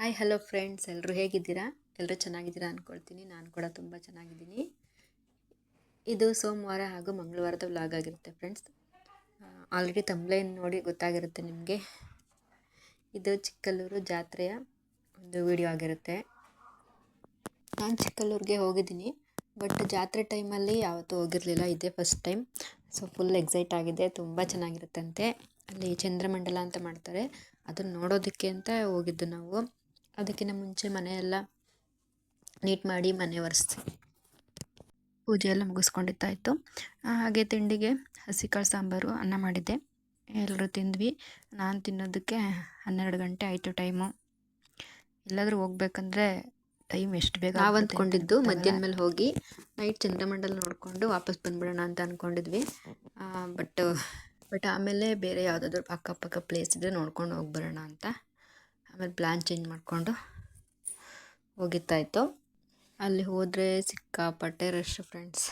Hi hello friends ಎಲ್ಲರೂ ಹೇಗಿದ್ದೀರಾ? ಎಲ್ಲರೂ ಚೆನ್ನಾಗಿದ್ದೀರಾ ಅಂದ್ಕೊಳ್ತೀನಿ ನಾನು ಕೂಡ ತುಂಬ ಚೆನ್ನಾಗಿದ್ದೀನಿ. ಇದು ಸೋಮವಾರ ಹಾಗೂ ಮಂಗಳವಾರದ ವ್ಲಾಗ್ ಆಗಿರುತ್ತೆ ಫ್ರೆಂಡ್ಸ್ ಆಲ್ರೆಡಿ ತಂಬ್ಲೈನ್ ನೋಡಿ ಗೊತ್ತಾಗಿರುತ್ತೆ ನಿಮಗೆ. ಇದು ಚಿಕ್ಕಲ್ಲೂರು ಜಾತ್ರೆಯ ಒಂದು ವಿಡಿಯೋ ಆಗಿರುತ್ತೆ. ನಾನು ಚಿಕ್ಕಲ್ಲೂರಿಗೆ ಹೋಗಿದ್ದೀನಿ. ಬಟ್ ಜಾತ್ರೆ ಟೈಮಲ್ಲಿ ಯಾವತ್ತೂ ಹೋಗಿರಲಿಲ್ಲ. ಇದೇ first time so full excite ಆಗಿದೆ. ತುಂಬ ಚೆನ್ನಾಗಿರುತ್ತಂತೆ. ಅಲ್ಲಿ ಚಂದ್ರಮಂಡಲ ಅಂತ ಮಾಡ್ತಾರೆ. ಅದನ್ನು ನೋಡೋದಕ್ಕೆ ಅಂತ ಹೋಗಿದ್ದು ನಾವು. ಅದಕ್ಕಿಂತ ಮುಂಚೆ ಮನೆಯೆಲ್ಲ ನೀಟ್ ಮಾಡಿ ಮನೆ ಒರೆಸಿ. ಪೂಜೆ ಎಲ್ಲ ಮುಗಿಸ್ಕೊಂಡಿದ್ದಾಯಿತು. ಹಾಗೆ ತಿಂಡಿಗೆ ಹಸಿಕಾಳು ಸಾಂಬಾರು ಅನ್ನ ಮಾಡಿದ್ದೆ. ಎಲ್ಲರೂ ತಿಂದ್ವಿ. ನಾನು ತಿನ್ನೋದಕ್ಕೆ ಹನ್ನೆರಡು ಗಂಟೆ ಆಯಿತು ಟೈಮು. ಎಲ್ಲಾದರೂ ಹೋಗ್ಬೇಕಂದ್ರೆ ಟೈಮ್ ಎಷ್ಟು ಬೇಗ ನಾವು ಅಂದ್ಕೊಂಡಿದ್ದು ಮಧ್ಯಾಹ್ನ ಮೇಲೆ ಹೋಗಿ ನೈಟ್ ಚಂದ್ರಮಂಡಲ ನೋಡಿಕೊಂಡು ವಾಪಸ್ ಬಂದ್ಬಿಡೋಣ ಅಂತ ಅಂದ್ಕೊಂಡಿದ್ವಿ ಬಟ್ ಬಟ್ ಆಮೇಲೆ ಬೇರೆ ಯಾವುದಾದ್ರೂ ಅಕ್ಕಪಕ್ಕ ಪ್ಲೇಸ್ ಇದ್ದರೆ ನೋಡ್ಕೊಂಡು ಹೋಗಿ ಬರೋಣ ಅಂತ. ಆಮೇಲೆ ಪ್ಲ್ಯಾನ್ ಚೇಂಜ್ ಮಾಡಿಕೊಂಡು ಹೋಗಿತ್ತಾಯಿತು. ಅಲ್ಲಿ ಹೋದರೆ ಸಿಕ್ಕಾಪಟ್ಟೆ ರಶ್ ಫ್ರೆಂಡ್ಸ್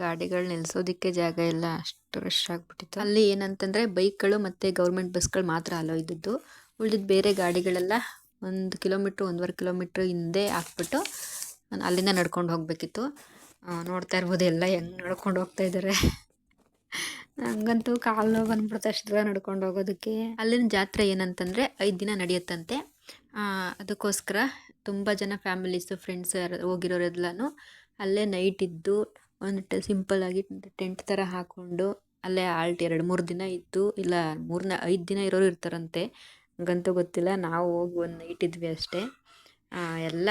ಗಾಡಿಗಳು ನಿಲ್ಲಿಸೋದಕ್ಕೆ ಜಾಗ ಇಲ್ಲ, ಅಷ್ಟು ರಶ್ ಆಗಿಬಿಟ್ಟಿತ್ತು. ಅಲ್ಲಿ ಏನಂತಂದರೆ ಬೈಕ್ಗಳು ಮತ್ತು ಗೌರ್ಮೆಂಟ್ ಬಸ್ಗಳು ಮಾತ್ರ ಅಲೋ ಇದ್ದಿದ್ದು. ಉಳಿದಿದ್ದು ಬೇರೆ ಗಾಡಿಗಳೆಲ್ಲ ಒಂದು ಕಿಲೋಮೀಟ್ರ್ ಒಂದೂವರೆ ಕಿಲೋಮೀಟ್ರ್ ಹಿಂದೆ ಹಾಕ್ಬಿಟ್ಟು ನಾನು ಅಲ್ಲಿಂದ ನಡ್ಕೊಂಡು ಹೋಗಬೇಕಿತ್ತು. ನೋಡ್ತಾ ಇರ್ಬೋದು ಎಲ್ಲ ಹೆಂಗೆ ನಡ್ಕೊಂಡು ಹೋಗ್ತಾ ಇದ್ದಾರೆ ನನಗಂತೂ ಕಾಲು ನೋವು ಬಂದ್ಬಿಡುತ್ತೆ ಅಷ್ಟು ದೂರ ನಡ್ಕೊಂಡು ಹೋಗೋದಕ್ಕೆ. ಅಲ್ಲಿನ ಜಾತ್ರೆ ಏನಂತಂದರೆ ಐದು ದಿನ ನಡೆಯುತ್ತಂತೆ. ಅದಕ್ಕೋಸ್ಕರ ತುಂಬ ಜನ ಫ್ಯಾಮಿಲೀಸು ಫ್ರೆಂಡ್ಸ್ ಹೋಗಿರೋರೆಲ್ಲನೂ ಅಲ್ಲೇ ನೈಟ್ ಇದ್ದು ಒಂದು ಸಿಂಪಲ್ಲಾಗಿ ಟೆಂಟ್ ಥರ ಹಾಕ್ಕೊಂಡು ಅಲ್ಲೇ ಆಲ್ಟ್ ಎರಡು ಮೂರು ದಿನ ಇದ್ದು ಇಲ್ಲ ಮೂರನೇ, ಐದು ದಿನ ಇರೋರು ಇರ್ತಾರಂತೆ. ನನಗಂತೂ ಗೊತ್ತಿಲ್ಲ, ನಾವು ಹೋಗಿ ಒಂದು ನೈಟ್ ಇದ್ವಿ ಅಷ್ಟೇ. ಎಲ್ಲ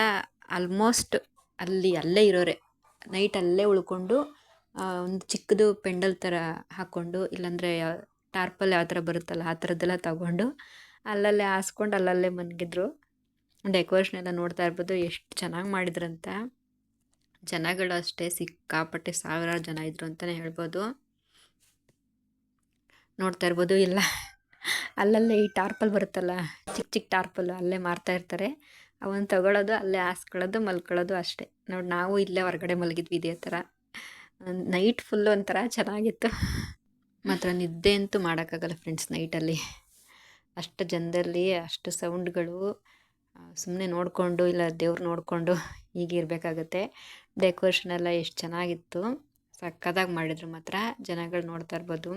ಆಲ್ಮೋಸ್ಟ್ ಅಲ್ಲಿ ಅಲ್ಲೇ ಇರೋರೆ. ನೈಟ್ ಅಲ್ಲೇ ಉಳ್ಕೊಂಡು ಒಂದು ಚಿಕ್ಕದು ಪೆಂಡಲ್ ಥರ ಹಾಕ್ಕೊಂಡು, ಇಲ್ಲಾಂದರೆ ಟಾರ್ಪಲ್ ಯಾವ ಥರ ಬರುತ್ತಲ್ಲ, ಆ ಥರದ್ದೆಲ್ಲ ತಗೊಂಡು, ಅಲ್ಲಲ್ಲೇ ಹಾಸ್ಕೊಂಡು ಅಲ್ಲಲ್ಲೇ ಮನ್ಗಿದ್ರು. ಡೆಕೋರೇಷನ್ ಎಲ್ಲ ನೋಡ್ತಾ ಇರ್ಬೋದು, ಎಷ್ಟು ಚೆನ್ನಾಗಿ ಮಾಡಿದ್ರಂತ. ಜನಗಳು ಅಷ್ಟೇ ಸಿಕ್ಕಾಪಟ್ಟೆ ಸಾವಿರಾರು ಜನ ಇದ್ರು ಅಂತಲೇ ಹೇಳ್ಬೋದು. ನೋಡ್ತಾ ಇರ್ಬೋದು, ಇಲ್ಲ. ಅಲ್ಲಲ್ಲೇ ಈ ಟಾರ್ಪಲ್ ಬರುತ್ತಲ್ಲ ಚಿಕ್ಕ ಚಿಕ್ಕ ಟಾರ್ಪಲ್, ಅಲ್ಲೇ ಮಾರ್ತಾ ಇರ್ತಾರೆ. ಅವನ್ನ ತಗೊಳ್ಳೋದು ಅಲ್ಲೇ ಹಾಸ್ಕೊಳ್ಳೋದು, ಮಲ್ಕೊಳ್ಳೋದು ಅಷ್ಟೇ. ನೋಡಿ, ನಾವು ಇಲ್ಲೇ ಹೊರಗಡೆ ಮಲಗಿದ್ವಿ ಇದೇ ಥರ. ನೈಟ್ ಫುಲ್ಲು ಒಂಥರ ಚೆನ್ನಾಗಿತ್ತು. ಮಾತ್ರ ನಿದ್ದೆ ಅಂತೂ ಮಾಡೋಕ್ಕಾಗಲ್ಲ ಫ್ರೆಂಡ್ಸ್ ನೈಟಲ್ಲಿ ಅಷ್ಟು ಜನದಲ್ಲಿ ಅಷ್ಟು ಸೌಂಡ್ಗಳು ಸುಮ್ಮನೆ ನೋಡಿಕೊಂಡು ಇಲ್ಲ ದೇವ್ರು ನೋಡಿಕೊಂಡು ಹೀಗೆ ಇರಬೇಕಾಗತ್ತೆ. ಡೆಕೋರೇಷನ್ ಎಲ್ಲ ಎಷ್ಟು ಚೆನ್ನಾಗಿತ್ತು. ಸಕ್ಕದಾಗಿ ಮಾಡಿದ್ರು ಮಾತ್ರ ಜನಗಳು ನೋಡ್ತಾ ಇರ್ಬೋದು.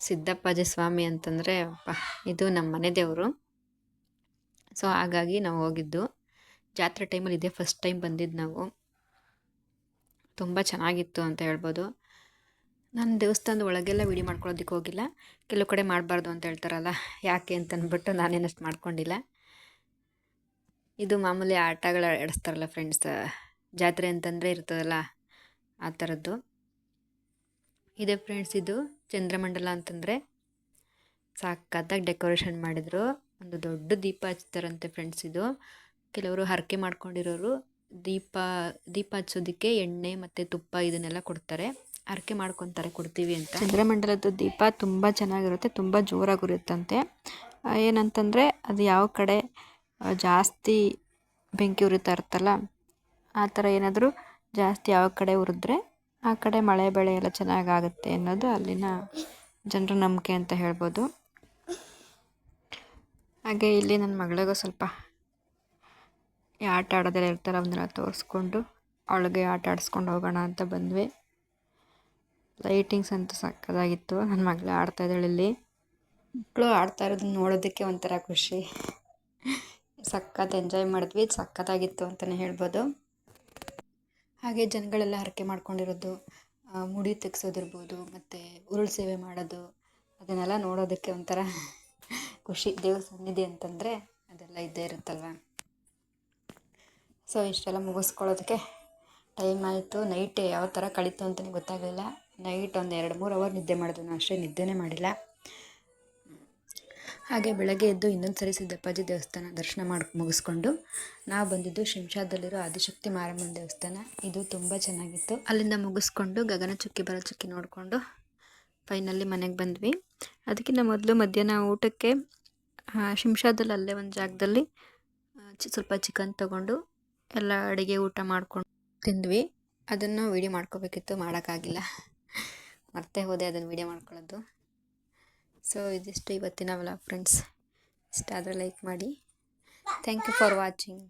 ಸಿದ್ದಪ್ಪಾಜಿ ಸ್ವಾಮಿ ಅಂತಂದರೆ ಇದು ನಮ್ಮ ಮನೆ ದೇವರು. ಸೊ ಹಾಗಾಗಿ ನಾವು ಹೋಗಿದ್ದು. ಜಾತ್ರೆ ಟೈಮಲ್ಲಿ ಇದೇ ಫಸ್ಟ್ ಟೈಮ್ ಬಂದಿದ್ದು ನಾವು. ತುಂಬ ಚೆನ್ನಾಗಿತ್ತು ಅಂತ ಹೇಳ್ಬೋದು. ನಾನು ದೇವಸ್ಥಾನದ ಒಳಗೆಲ್ಲ ವಿಡಿಯೋ ಮಾಡ್ಕೊಳ್ಳೋದಕ್ಕೆ ಹೋಗಿಲ್ಲ. ಕೆಲವು ಕಡೆ ಮಾಡಬಾರ್ದು ಅಂತ ಹೇಳ್ತಾರಲ್ಲ, ಯಾಕೆ ಅಂತ ನಾನೇನಷ್ಟು ಮಾಡ್ಕೊಂಡಿಲ್ಲ. ಇದು ಮಾಮೂಲಿ ಆಟಗಳು ಆಡಿಸ್ತಾರಲ್ಲ ಫ್ರೆಂಡ್ಸ್ ಜಾತ್ರೆ ಅಂತಂದರೆ ಇರ್ತದಲ್ಲ ಆ ಥರದ್ದು ಇದೆ ಫ್ರೆಂಡ್ಸ್ ಇದು ಚಂದ್ರಮಂಡಲ ಅಂತಂದರೆ ಸಾಕತ್ತಾಗಿ ಡೆಕೋರೇಷನ್ ಮಾಡಿದರು. ಒಂದು ದೊಡ್ಡ ದೀಪ ಹಚ್ತಾರಂತೆ ಫ್ರೆಂಡ್ಸ್ ಇದು. ಕೆಲವರು ಹರಕೆ ಮಾಡ್ಕೊಂಡಿರೋರು. ದೀಪ ದೀಪ ಹಚ್ಚೋದಕ್ಕೆ ಎಣ್ಣೆ ಮತ್ತು ತುಪ್ಪ ಇದನ್ನೆಲ್ಲ ಕೊಡ್ತಾರೆ. ಹರಕೆ ಮಾಡ್ಕೊತಾರೆ, ಕೊಡ್ತೀವಿ ಅಂತ. ಚಂದ್ರಮಂಡಲದ ದೀಪ ತುಂಬ ಚೆನ್ನಾಗಿರುತ್ತೆ, ತುಂಬ ಜೋರಾಗಿರುತ್ತಂತೆ. ಏನಂತಂದರೆ ಅದು ಯಾವ ಕಡೆ ಜಾಸ್ತಿ ಬೆಂಕಿ ಉರಿತಾ ಇರುತ್ತಲ್ಲ, ಆ ಥರ ಏನಾದರೂ ಜಾಸ್ತಿ ಯಾವ ಕಡೆ ಉರಿದ್ರೆ ಆ ಕಡೆ ಮಳೆ ಬೆಳೆ ಎಲ್ಲ ಚೆನ್ನಾಗಾಗುತ್ತೆ ಅನ್ನೋದು ಅಲ್ಲಿನ ಜನರ ನಂಬಿಕೆ ಅಂತ ಹೇಳ್ಬೋದು. ಹಾಗೆ ಇಲ್ಲಿ ನನ್ನ ಮಗಳಿಗೂ ಸ್ವಲ್ಪ ಆಟ ಆಡೋದೆಲ್ಲ ಇರ್ತಾರೆ, ಅವನ್ನೆಲ್ಲ ತೋರಿಸ್ಕೊಂಡು ಅವಳಿಗೆ ಆಟ ಆಡಿಸ್ಕೊಂಡು ಹೋಗೋಣ ಅಂತ ಬಂದ್ವಿ. ಲೈಟಿಂಗ್ಸ್ ಅಂತೂ ಸಕ್ಕದಾಗಿತ್ತು. ನನ್ನ ಮಗಳು ಆಡ್ತಾ ಇದ್ದಾಳೆ ಇಲ್ಲಿ. ಮಕ್ಕಳು ಆಡ್ತಾ ಇರೋದನ್ನ ನೋಡೋದಕ್ಕೆ ಒಂಥರ ಖುಷಿ. ಸಖತ್ ಎಂಜಾಯ್ ಮಾಡಿದ್ವಿ. ಸಖತ್ತಾಗಿತ್ತು ಅಂತಲೇ ಹೇಳ್ಬೋದು. ಹಾಗೆ ಜನಗಳೆಲ್ಲ ಹರಕೆ ಮಾಡ್ಕೊಂಡಿರೋದು ಮುಡಿ ತೆಗ್ಸೋದಿರ್ಬೋದು, ಮತ್ತು ಉರುಳು ಸೇವೆ ಮಾಡೋದು, ಅದನ್ನೆಲ್ಲ ನೋಡೋದಕ್ಕೆ ಒಂಥರ ಖುಷಿ. ದೇವ್ರ ಸನ್ನಿಧಿ ಅಂತಂದರೆ ಅದೆಲ್ಲ ಇದ್ದೇ ಇರುತ್ತಲ್ವ? ಸೊ, ಇಷ್ಟೆಲ್ಲ ಮುಗಿಸ್ಕೊಳ್ಳೋದಕ್ಕೆ ಟೈಮ್ ಆಯಿತು. ನೈಟ್ ಯಾವ ಥರ ಕಳೀತು ಅಂತಲೇ ಗೊತ್ತಾಗಲಿಲ್ಲ. ನೈಟ್ ಒಂದು ಎರಡು ಮೂರು ಅವರ್ ನಿದ್ದೆ ಮಾಡಿದ್ವಿ. ನಾನು ಅಷ್ಟೇ ನಿದ್ದೆನೇ ಮಾಡಿಲ್ಲ. ಹಾಗೆ ಬೆಳಗ್ಗೆ ಎದ್ದು ಇನ್ನೊಂದು ಸರಿ ಸಿದ್ದಪ್ಪಾಜಿ ದೇವಸ್ಥಾನ ದರ್ಶನ ಮಾಡಿ, ಮುಗಿಸ್ಕೊಂಡು ನಾವು ಬಂದಿದ್ದು ಶಿಂಷಾದಲ್ಲಿರೋ ಆದಿಶಕ್ತಿ ಮಾರಮ್ಮನ ದೇವಸ್ಥಾನ. ಇದು ತುಂಬ ಚೆನ್ನಾಗಿತ್ತು. ಅಲ್ಲಿಂದ ಮುಗಿಸ್ಕೊಂಡು ಗಗನ ಚುಕ್ಕಿ ಬರ ಚುಕ್ಕಿ ನೋಡಿಕೊಂಡು ಫೈನಲ್ಲಿ ಮನೆಗೆ ಬಂದ್ವಿ. ಅದಕ್ಕಿಂತ ಮೊದಲು ಮಧ್ಯಾಹ್ನ ಊಟಕ್ಕೆ ಶಿಂಷಾದಲ್ಲಿ ಅಲ್ಲೇ ಒಂದು ಜಾಗದಲ್ಲಿ ಸ್ವಲ್ಪ ಚಿಕನ್ ತೊಗೊಂಡು ಎಲ್ಲ ಅಡುಗೆ ಊಟ ಮಾಡ್ಕೊಂಡು ತಿಂದ್ವಿ. ಅದನ್ನು ವೀಡಿಯೋ ಮಾಡ್ಕೋಬೇಕಿತ್ತು, ಮಾಡೋಕ್ಕಾಗಿಲ್ಲ. ಮರ್ತೇ ಹೋದೆ ಅದನ್ನು ವೀಡಿಯೋ ಮಾಡ್ಕೊಳ್ಳೋದು. ಸೊ ಇದಿಷ್ಟು ಇವತ್ತಿನ ವ್ಲಾಗ್ ಫ್ರೆಂಡ್ಸ್ ಇಷ್ಟ ಆದರೆ ಲೈಕ್ ಮಾಡಿ. Thank you for watching